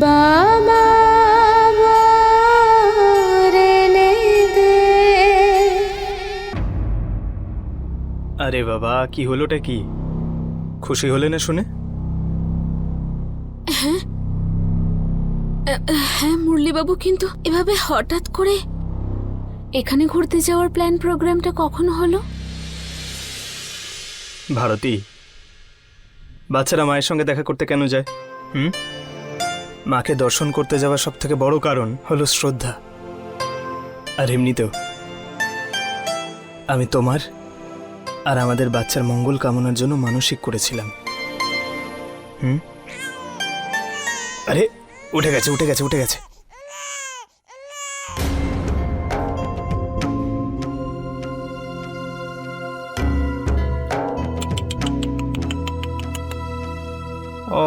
বাবা আরে বাবা কি হলোটা কি? খুশি হলে না শুনে? হ্যাঁ? মুরলিবাবু কিন্তু এভাবে হঠাৎ করে এখানে ঘুরতে যাওয়ার প্ল্যান প্রোগ্রামটা কখন হলো? ভারতী বাচ্চারা মায়ের সঙ্গে দেখা করতে কেন যায়? হুম? মাকে দর্শন করতে যাওয়ার সব থেকে বড় কারণ হলো শ্রদ্ধা। আর এমনিতেও, আমি তোমার আর আমাদের বাচ্চার মঙ্গল কামনার জন্য মানসিক করেছিলাম। হুম? আরে, উঠে গেছে উঠে গেছে উঠে গেছে। ও,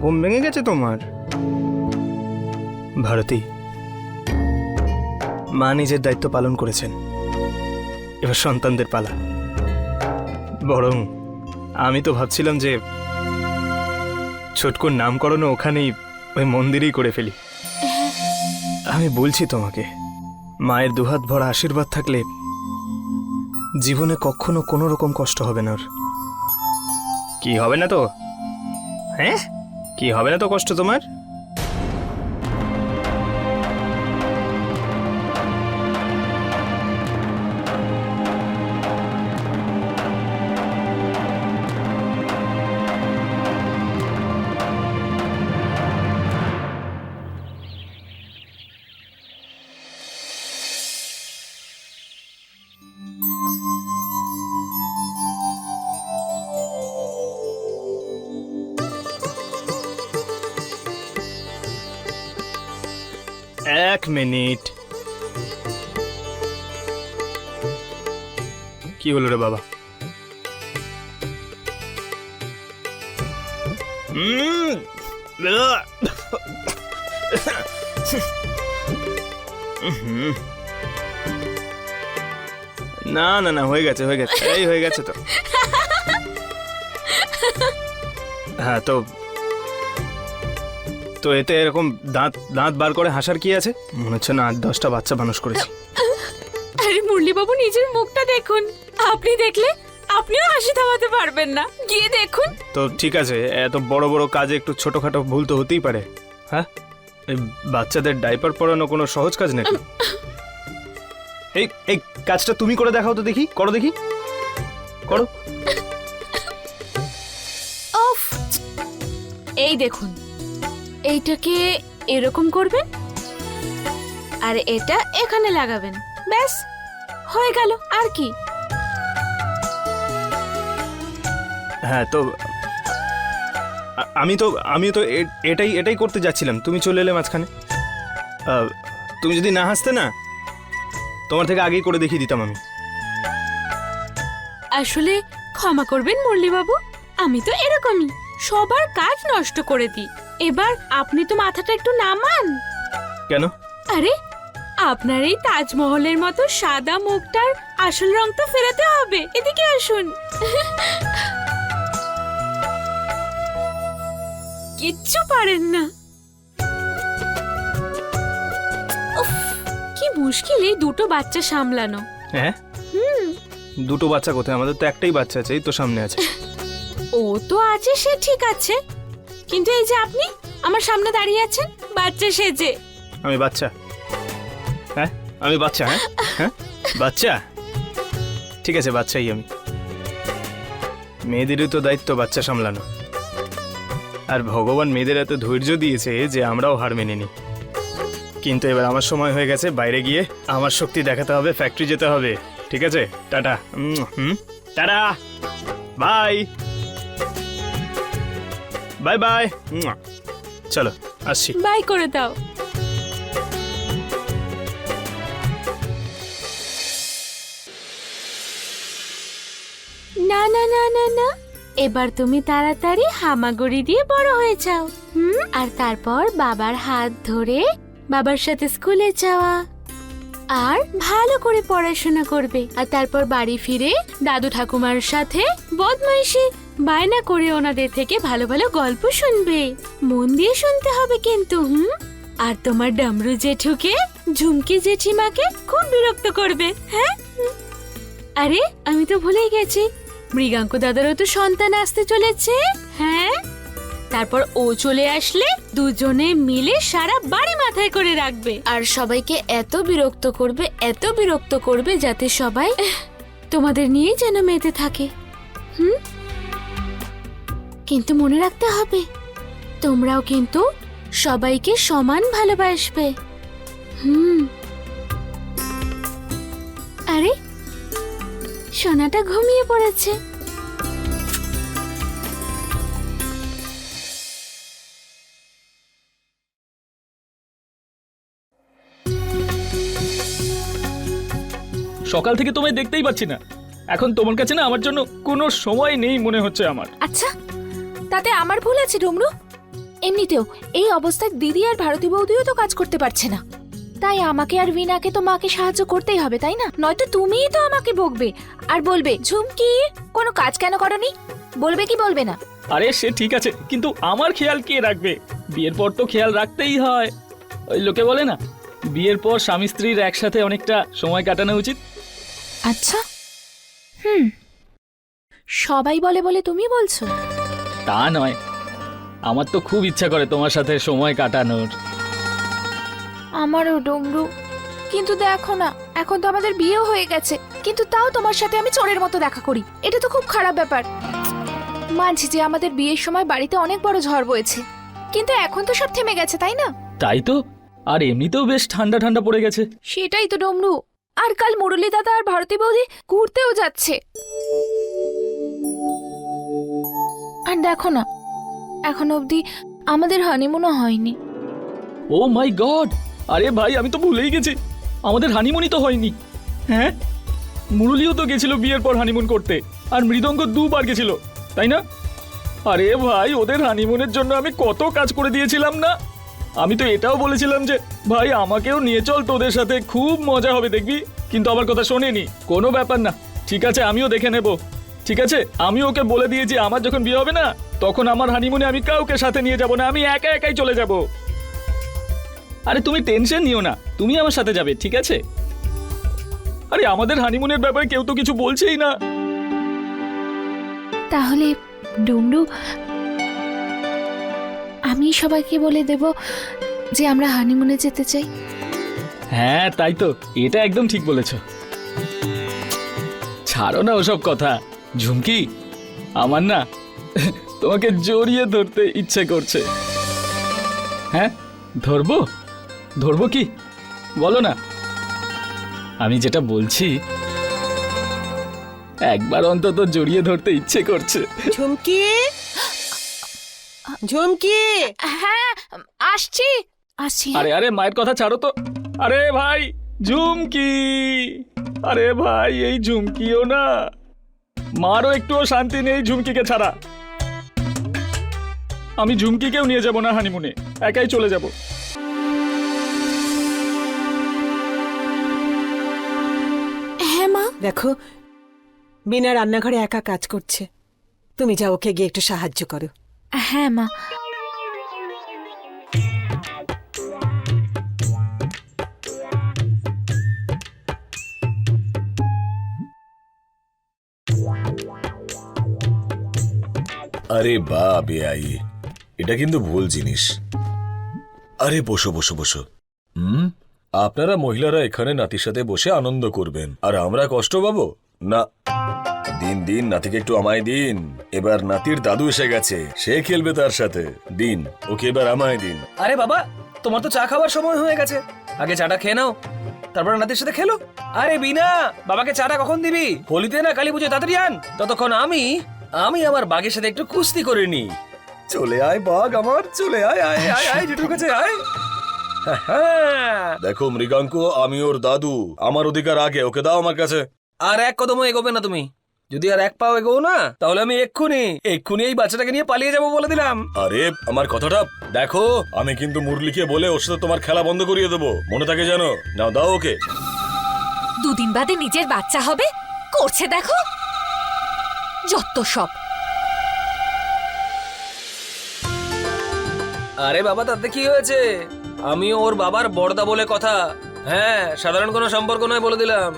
ঘুম ভেঙে গেছে তোমার? ভারতী মা নিজের দায়িত্ব পালন করেছেন। এবার সন্তানদের পালা। বরং আমি তো ভাবছিলাম যে ছোটকুর নামকরণও ওখানেই ওই মন্দিরেই করে ফেলি। আমি বলছি তোমাকে মায়ের দুহাত ভরা আশীর্বাদ থাকলে জীবনে কখনো কোনো রকম কষ্ট হবে না ওর। কি হবে না তো? হ্যাঁ? কি হবে না তো কষ্ট তোমার? মিনিট কি হলো রে বাবা! না না না, হয়ে গেছে হয়ে গেছে। এই হয়ে গেছে তো। হ্যাঁ তো তো এতে এরকম দাঁত দাঁত বার করে হাসার কি আছে? মনে হচ্ছে না আট দশটা বাচ্চা মানুষ করেছি। আরে মুরলিবাবু নিজের মুখটা দেখুন। আপনি দেখলে আপনিও হাসি থামাতে পারবেন না। গিয়ে দেখুন। তো ঠিক আছে এত বড় বড় কাজে একটু ছোটখাটো ভুল তো হতেই পারে। হ্যাঁ? এই বাচ্চাদের ডাইপার পরানো কোনো সহজ কাজ নাকি? এই এই কাজটা তুমি করে দেখাও তো দেখি করো দেখি। করো। এই দেখুন এইটাকে এরকম করবেন আর এটা এখানে লাগাবেন। ব্যাস হয়ে গেল আর কি? হ্যাঁ তো আমি তো আমি তো এটাই এটাই করতে যাচ্ছিলাম। তুমি চলে এলে মাঝখানে। তুমি যদি না হাসতে না তোমার থেকে আগেই করে দেখিয়ে দিতাম আমি। আসলে ক্ষমা করবেন মুরলিবাবু আমি তো এরকমই। সবার কাজ নষ্ট করে দিই। এবার আপনি তো মাথাটা একটু নামান। কেন? আরে আপনার এই তাজমহলের মতো সাদা মুখটার আসল রং তো ফেরাতে হবে। এদিকে আসুন। কিচ্ছু পারেন না। উফ, কি মুশকিল এই দুটো বাচ্চা সামলানো। হ্যাঁ? দুটো বাচ্চা কোথায়? আমাদের তো একটাই বাচ্চা আছে এই তো সামনে আছে। ও তো আছে সে ঠিক আছে। কিন্তু এই যে আপনি আমার সামনে দাঁড়িয়ে আছেন, বাচ্চা সেজে। আমি বাচ্চা। হ্যাঁ? আমি বাচ্চা হ্যাঁ? হ্যাঁ? বাচ্চা? ঠিক আছে, বাচ্চাই আমি। মেয়েদেরই তো দায়িত্ব বাচ্চা সামলানো। আর ভগবান মেয়েদের এত ধৈর্য দিয়েছে যে আমরাও হার মেনে নিই। কিন্তু এবার আমার সময় হয়ে গেছে, বাইরে গিয়ে আমার শক্তি দেখাতে হবে ফ্যাক্টরি যেতে হবে। ঠিক আছে? টাটা। হুম? টাটা! বাই! বাই বাই চলো আসছি বাই করে দাও না না না না না। এবার তুমি তাড়াতাড়ি হামাগুড়ি দিয়ে বড় হয়ে যাও। হুম? আর তারপর বাবার হাত ধরে বাবার সাথে স্কুলে যাওয়া। আর ভালো করে পড়াশোনা করবে। আর তারপর বাড়ি ফিরে দাদু ঠাকুমার সাথে বদমাইশি বায়না করে ওনাদের থেকে ভালো ভালো গল্প শুনবে। মন দিয়ে শুনতে হবে কিন্তু হুম? আর তোমার ডামরু জেঠুকে ঝুমকি জেঠিমাকে খুব বিরক্ত করবে হ্যাঁ? আরে আমি তো ভুলেই গেছি। মৃগাঙ্ক দাদারও তো সন্তান আসতে চলেছে হ্যাঁ? তারপর ও চলে আসলে দুজনে মিলে সারা বাড়ি মাথায় করে রাখবে। আর সবাইকে এত বিরক্ত করবে এত বিরক্ত করবে যাতে সবাই তোমাদের নিয়েই যেন মেতে থাকে। হুম? কিন্তু মনে রাখতে হবে তোমরাও কিন্তু সবাইকে সমান ভালোবাসবে। হুম। আরে সোনাটা ঘুমিয়ে পড়েছে। সকাল থেকে তোমায় দেখতেই পাচ্ছি না। এখন তোমার কাছে না আমার জন্য কোনো সময় নেই মনে হচ্ছে আমার। আচ্ছা তাতে আমার ভুল আছে ডুমরু। এমনিতেও এই অবস্থায় দিদি আর ভারতী বৌদিও তো কাজ করতে পারছে না। তাই আমাকে আর ভিনাকে তো মাকে সাহায্য করতেই হবে তাই না? নয়তো তুমিই তো আমাকে বকবে। আর বলবে ঝুমকি কোনো কাজ কেন করনি? বলবে কি বলবে না? আরে সে ঠিক আছে কিন্তু আমার খেয়াল কে রাখবে? বিয়ের পর তো খেয়াল রাখতেই হয়। ওই লোকে বলে না বিয়ের পর স্বামী স্ত্রীর একসাথে অনেকটা সময় কাটানো উচিত। আচ্ছা। হুম। সবাই বলে বলে তুমি বলছো? তা নয়। আমার তো খুব ইচ্ছা করে তোমার সাথে সময় কাটানোর। আমারও ডমরু। কিন্তু দেখো না এখন তো আমাদের বিয়েও হয়ে গেছে। কিন্তু তাও তোমার সাথে আমি চোরের মতো দেখা করি। এটা তো খুব খারাপ ব্যাপার। মানছি যে আমাদের বিয়ের সময় বাড়িতে অনেক বড় ঝড় বয়েছে। কিন্তু এখন তো সব থেমে গেছে তাই না? তাই তো? আর এমনিতেও বেশ ঠান্ডা ঠান্ডা পড়ে গেছে। সেটাই তো ডমরু। আর কাল মুরলী দাদা আর ভারতী বৌদি ঘুরতেও যাচ্ছে। আর দেখো না, এখন অবধি আমাদের হানিমুনও হয়নি। Oh my god! আরে ভাই, আমি তো ভুলেই গেছি। আমাদের হানিমুনই তো হয়নি। হ্যাঁ? মুরলিও তো গেছিল বিয়ের পর হানিমুন করতে, আর মৃদঙ্গ দুবার গেছিল, তাই না? আরে ভাই, ওদের হানিমুনের জন্য আমি কত কাজ করে দিয়েছিলাম না? আমি তো এটাও বলেছিলাম যে, ভাই, আমাকেও নিয়ে চল তোদের সাথে, খুব মজা হবে, দেখবি? কিন্তু আমার কথা শোনেনি, কোনো ব্যাপার না। ঠিক আছে, আমিও দেখে নেব। ঠিক আছে? আমি ওকে বলে দিয়েছি আমার যখন বিয়ে হবে না তখন আমার হানিমুনে আমি কাউকে সাথে নিয়ে যাব না আমি একা একাই চলে যাব। আরে তুমি টেনশন নিও না তুমি আমার সাথে যাবে ঠিক আছে? আরে আমাদের হানিমুনের ব্যাপারে কেউ তো কিছু বলছেই না। তাহলে ডুমডু আমি সবাইকে বলে দেব যে আমরা হানিমুনে যেতে চাই। হ্যাঁ তাই তো এটা একদম ঠিক বলেছ। ছাড়ো না ওসব কথা। ঝুমকি আমার না তোমাকে জড়িয়ে ধরতে ইচ্ছে করছে। হ্যাঁ ধরবো? ধরবো কি? বলো না। আমি যেটা বলছি একবার অন্তত জড়িয়ে ধরতে ইচ্ছে করছে। ঝুমকি? ঝুমকি? হ্যাঁ আসছি। আসছি। আরে আরে মায়ের কথা ছাড়ো তো। আরে ভাই ঝুমকি। আরে ভাই এই ঝুমকিও না। মারও একটুও শান্তি নেই ঝুমকিকে ছাড়া। আমি ঝুমকিকেও নিয়ে যাব না হানিমুনে। একাই চলে যাব। হ্যাঁ মা। দেখো বিনা রান্নাঘরে একা কাজ করছে। তুমি যা ওকে গিয়ে একটু সাহায্য করো। হ্যাঁ মা। আরে বা বেআই এটা কিন্তু ভুল জিনিস। আরে বসো বসো বসো। হুম? আপনারা মহিলারা এখানে নাতির সাথে বসে আনন্দ করবেন। আর আমরা কষ্ট পাবো? না। দিন দিন নাতিকে একটু আমায় দিন। এবার নাতির দাদু এসে গেছে। সে খেলবে তার সাথে। দিন, ওকে এবার আমায় দিন। আরে বাবা, তোমার তো চা খাওয়ার সময় হয়ে গেছে। আগে চাটা খেয়ে নাও। তারপর নাতির সাথে খেলো। আরে বিনা বাবাকে চাটা কখন দিবি? হোলিতে না কালী পুজো তাড়াতাড়ি আন। ততক্ষণ আমি আমি আমার বাঘের সাথে একটু কুস্তি করে নি চলে আয় বাঘ আমার চলে আয় আয় আয় আয় জেঠুর কাছে আয়। হ্যাঁ দেখো মৃগাঙ্ক আমি ওর দাদু। আমার অধিকার আগে ওকে দাও আমার কাছে। আর এক কদমও এগোবে না তুমি। যদি আর এক পাও এগো না তাহলে আমি এক্ষুনি এক্ষুনি এই বাচ্চাটাকে নিয়ে পালিয়ে যাব বলে দিলাম। আরে আমার কথাটা দেখো। আমি কিন্তু মুরলিকে বলে ওর সাথে তোমার খেলা বন্ধ করিয়ে দেবো। মনে থাকে জানো নাও দাও ওকে। দুদিন বাদে নিজের বাচ্চা হবে? করছে দেখো। যত সব। আরে বাবা তাতে কি হয়েছে? আমি ওর বাবার বড়দা বলে কথা। হ্যাঁ সাধারণ কোনো সম্পর্ক নয় বলে দিলাম।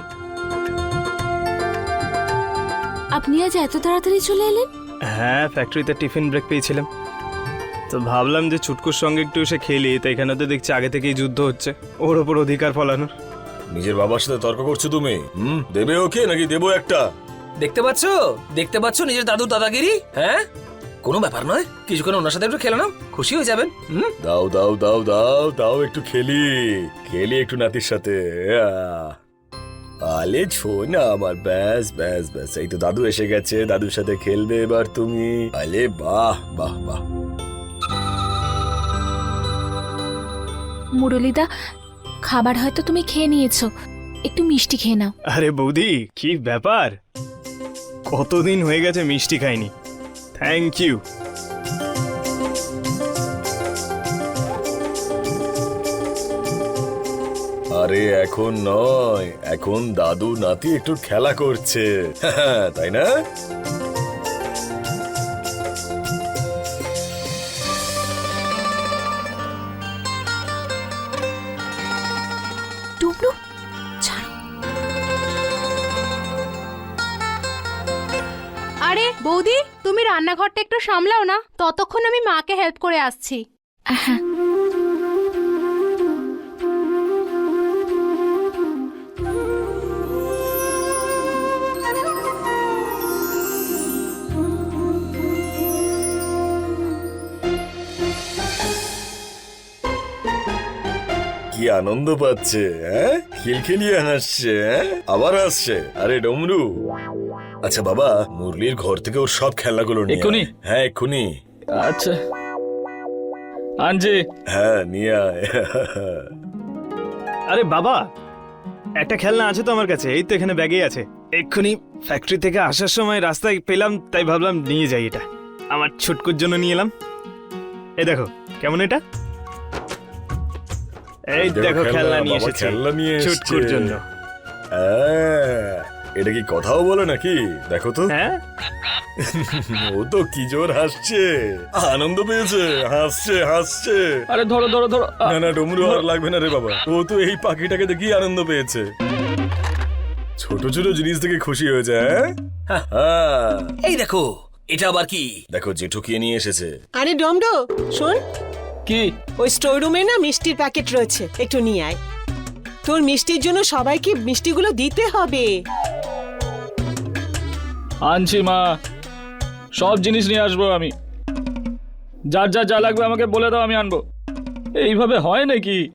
আপনি আজ এত তাড়াতাড়ি চলে এলেন? হ্যাঁ ফ্যাক্টরিতে টিফিন ব্রেক পেয়েছিলাম। তো ভাবলাম যে চুটকুর সঙ্গে একটু এসে খেলি তো এখানে তো দেখছি আগে থেকেই যুদ্ধ হচ্ছে। ওর ওপর অধিকার ফলানোর। নিজের বাবার সাথে তর্ক করছ তুমি? হুম দেবে ওকে নাকি দেবো একটা? দেখতে পাচ্ছো? দেখতে পাচ্ছো নিজের দাদুর দাদাগিরি? হ্যাঁ? কোনো ব্যাপার নয়। কিছুক্ষণ ওনার সাথে একটু খেলে নাও খুশি হয়ে যাবেন। হুম? দাও দাও দাও দাও দাও একটু খেলি। খেলি একটু নাতির সাথে। আলে ছো না আমার। ব্যাস ব্যাস ব্যাস। এই তো দাদু এসে গেছে। দাদুর সাথে খেলবে এবার তুমি। আলে বাহ বাহ বাহ। মুরলিদা খাবার হয়তো তুমি খেয়ে নিয়েছো। একটু মিষ্টি খেয়ে নাও। আরে বৌদি কি ব্যাপার? কতদিন হয়ে গেছে মিষ্টি খাইনি। থ্যাংক ইউ আরে এখন নয়, এখন দাদু নাতি একটু খেলা করছে। তাই না? রান্নাঘরটা একটু সামলাও না। ততক্ষণ আমি মাকে হেল্প করে আসছি। কি আনন্দ পাচ্ছে হ্যাঁ? খিলখিলিয়ে হাসছে হ্যাঁ? আবার হাসছে আরে ডমরু। আচ্ছা বাবা মুরলির ঘর থেকে ওর সব খেলনাগুলো নিয়ে এক্ষুনি? আয়। হ্যাঁ এক্ষুনি। আচ্ছা। আনজি। হ্যাঁ নিয়ে আয়। আরে বাবা একটা খেলনা আছে তো আমার কাছে এই তো এখানে ব্যাগেই আছে। এক্ষুনি ফ্যাক্টরি থেকে আসার সময় রাস্তায় পেলাম তাই ভাবলাম নিয়ে যাই এটা। আমার ছুটকুর জন্য নিয়ে এলাম। এই দেখো কেমন এটা? এই দেখো খেলনা নিয়ে এসেছি। খেলনা নিয়ে এসছে। ছুটকুর জন্য। হ্যাঁ, এটা কি কথাও বলে নাকি? দেখো তো। হ্যাঁ? ও তো কি জোর হাসছে। আনন্দ পেয়েছে। হাসছে হাসছে। আরে ধরো ধরো ধরো। না না ডমরু আর লাগবে না রে বাবা। ও তো এই পাখিটাকে দেখি আনন্দ পেয়েছে। ছোট ছোট জিনিস থেকে খুশি হয়েছে হ্যাঁ? হ্যাঁ এই দেখো এটা আবার কি? দেখো জেঠু কে নিয়ে এসেছে। আরে ডমডো শোন কি? ওই স্টোর রুমে না মিষ্টির প্যাকেট রয়েছে একটু নিয়ে আয়। তোর মিষ্টির জন্য সবাইকে মিষ্টিগুলো দিতে হবে। আনছি মা। সব জিনিস নিয়ে আসব আমি। যার যা যা লাগবে আমাকে বলে দাও আমি আনব। এইভাবে হয় নাকি?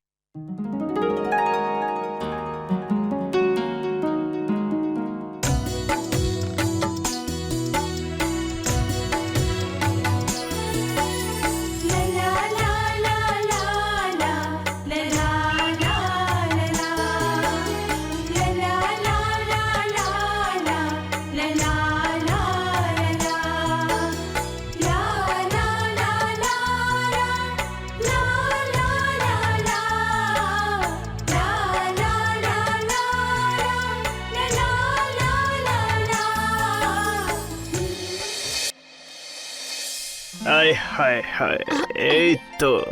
আয় হায় হায় এই তো।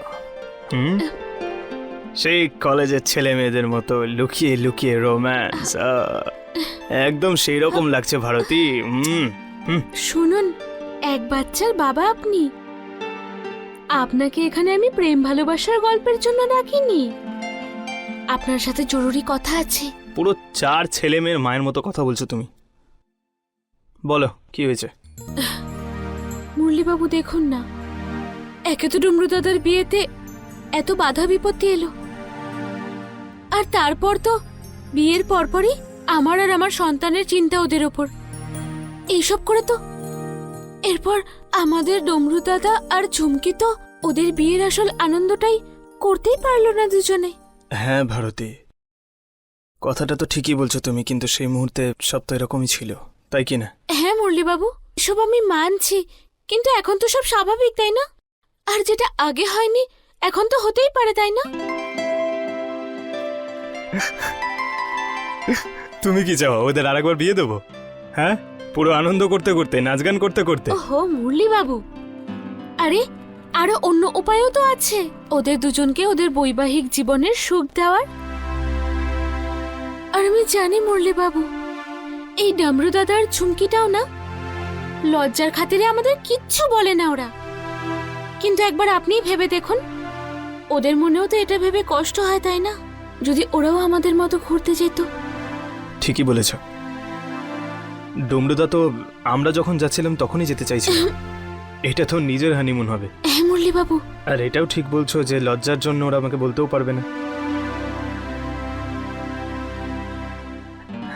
হুম? সেই কলেজের ছেলে মেয়েদের মতো লুকিয়ে লুকিয়ে রোম্যান্স একদম সেই রকম লাগছে ভারতী হুম হুম। শুনুন এক বাচ্চার বাবা আপনি। আপনাকে এখানে আমি প্রেম ভালোবাসার গল্পের জন্য ডাকিনি। আপনার সাথে জরুরি কথা আছে। পুরো চার ছেলে মেয়ের মায়ের মতো কথা বলছো তুমি। বলো কি হয়েছে? মুরলীবাবু দেখুন না। একে তো ডুমরু দাদার বিয়েতে এত বাধা বিপত্তি এলো। আর তারপর তো বিয়ের পরপরই আমার আর আমার সন্তানের চিন্তা ওদের ওপর। এইসব করে তো এরপর আমাদের ডমরু দাদা আর ঝুমকি তো ওদের বিয়ের আসল আনন্দটাই করতেই পারল না দুজনে। হ্যাঁ ভারতী। কথাটা তো ঠিকই বলছো তুমি কিন্তু সেই মুহূর্তে সব তো এরকমই ছিল তাই কি না? হ্যাঁ মুরলীবাবু সব আমি মানছি কিন্তু এখন তো সব স্বাভাবিক তাই না? আর যেটা আগে হয়নি এখন তো হতেই পারে তাই না? তুমি কি চাও ওদের আরেকবার বিয়ে দেবো? হ্যাঁ? পুরো আনন্দ করতে করতে নাচ গান করতে করতে। ওহো মুরলী বাবু আরে আরও অন্য উপায়ও তো আছে। ওদের দুজনকে ওদের বৈবাহিক জীবনের সুখ দেওয়ার। আর আমি জানি মুরলি বাবু এই ডামরু দাদার ঝুমকিটাও না লজ্জার খাতিরে আমাদের কিচ্ছু বলে না ওরা। কিন্তু একবার আপনিই ভেবে দেখুন ওদের মনেও তো এটা ভেবে কষ্ট হয় তাই না? যদি ওরাও আমাদের মতো ঘুরতে যেত। ঠিকই বলেছ। ডুমরুদা তো আমরা যখন যাচ্ছিলাম তখনই যেতে চাইছিল। এটা তো নিজের হানিমুন হবে। হ্যাঁ মুরলি বাবু আর এটাও ঠিক বলছো যে লজ্জার জন্য ওরা আমাকে বলতেও পারবে না।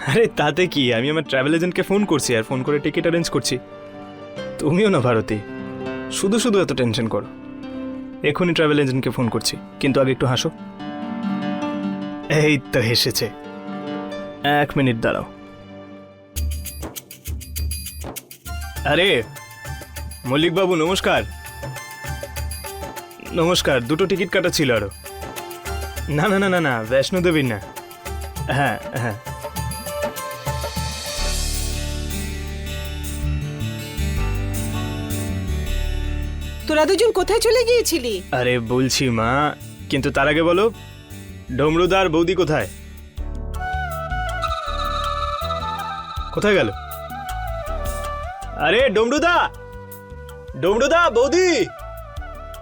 আরে তাতে কি? আমি আমার ট্রাভেল এজেন্টকে ফোন করছি আর ফোন করে টিকিট অ্যারেঞ্জ করছি। তুমিও না ভারতী। শুধু শুধু এত টেনশন করো। এখনই ট্রাভেল এজেন্টকে ফোন করছি, কিন্তু আগে একটু হাসো। এই তো হেসেছে। এক মিনিট দাঁড়াও। আরে, মল্লিকবাবু, নমস্কার। নমস্কার, দুটো টিকিট কাটা ছিল আরও। না না না না না, বৈষ্ণোদেবীর না। হ্যাঁ হ্যাঁ। তোরা দুজন কোথায় চলে গিয়েছিলি? আরে বলছি মা কিন্তু তার আগে বলো ডমরুদার বৌদি কোথায়? কোথায় গেল? আরে ডমরুদা! ডমরুদা বৌদি!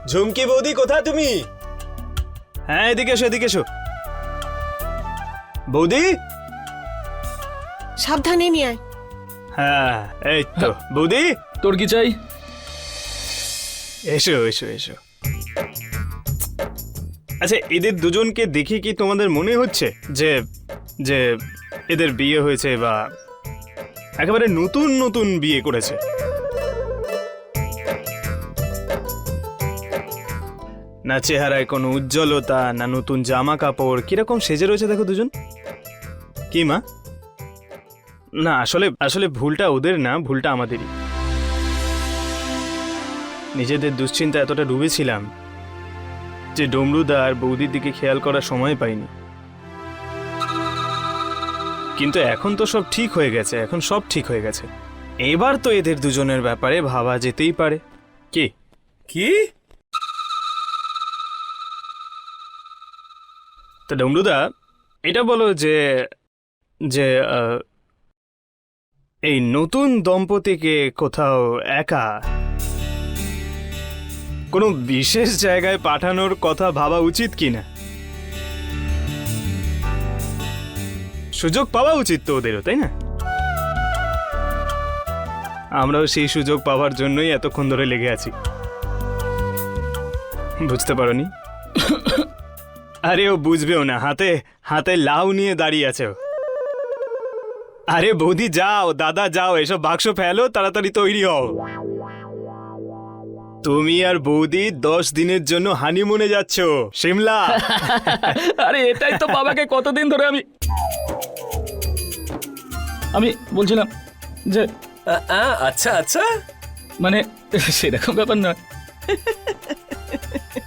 ঝুমকি বৌদি কোথায় তুমি? হ্যাঁ এদিকে এসো এদিকে এসো। বৌদি? সাবধানে নিয়ে আয়। হ্যাঁ এই তো। বৌদি? তোর কি চাই? এসো এসো এসো। আচ্ছা এদের দুজনকে দেখে কি তোমাদের মনে হচ্ছে যে যে এদের বিয়ে হয়েছে বা একেবারে নতুন নতুন বিয়ে করেছে? না চেহারায় কোনো উজ্জ্বলতা, না নতুন জামা কাপড় কীরকম সেজে রয়েছে দেখো দুজন। কি মা? না, আসলে আসলে ভুলটা ওদের না, ভুলটা আমাদেরই। নিজেদের দুশ্চিন্তা এতটা ডুবেছিলাম যে ডমরুদা আর বৌদির দিকে খেয়াল করার সময় পাইনি। কিন্তু এখন তো সব ঠিক হয়ে গেছে এখন সব ঠিক হয়ে গেছে। এবার তো এদের দুজনের ব্যাপারে ভাবা যেতেই পারে। কি? কি? তো ডমরুদা এটা বলো যে যে এই নতুন দম্পতিকে কোথাও একা কোনো বিশেষ জায়গায় পাঠানোর কথা ভাবা উচিত কি না সুযোগ পাওয়া উচিত তো ওদেরও, তাই না? আমরাও সেই সুযোগ পাওয়ার জন্যই এতক্ষণ ধরে লেগে আছি। বুঝতে পারোনি? আরে ও বুঝবেও না, হাতে হাতে লাউ নিয়ে দাঁড়িয়ে আছে ও। আরে বৌদি, যাও, দাদা, যাও, এসব বাক্স ফেলো, তাড়াতাড়ি তৈরি হও। তুমি আর বৌদি দশ দিনের জন্য হানিমুনে যাচ্ছ। সিমলা আরে, এটাই তো বাবাকে কতদিন ধরে আমি আমি বলছিলাম যে আচ্ছা আচ্ছা। মানে সেরকম ব্যাপার নয়।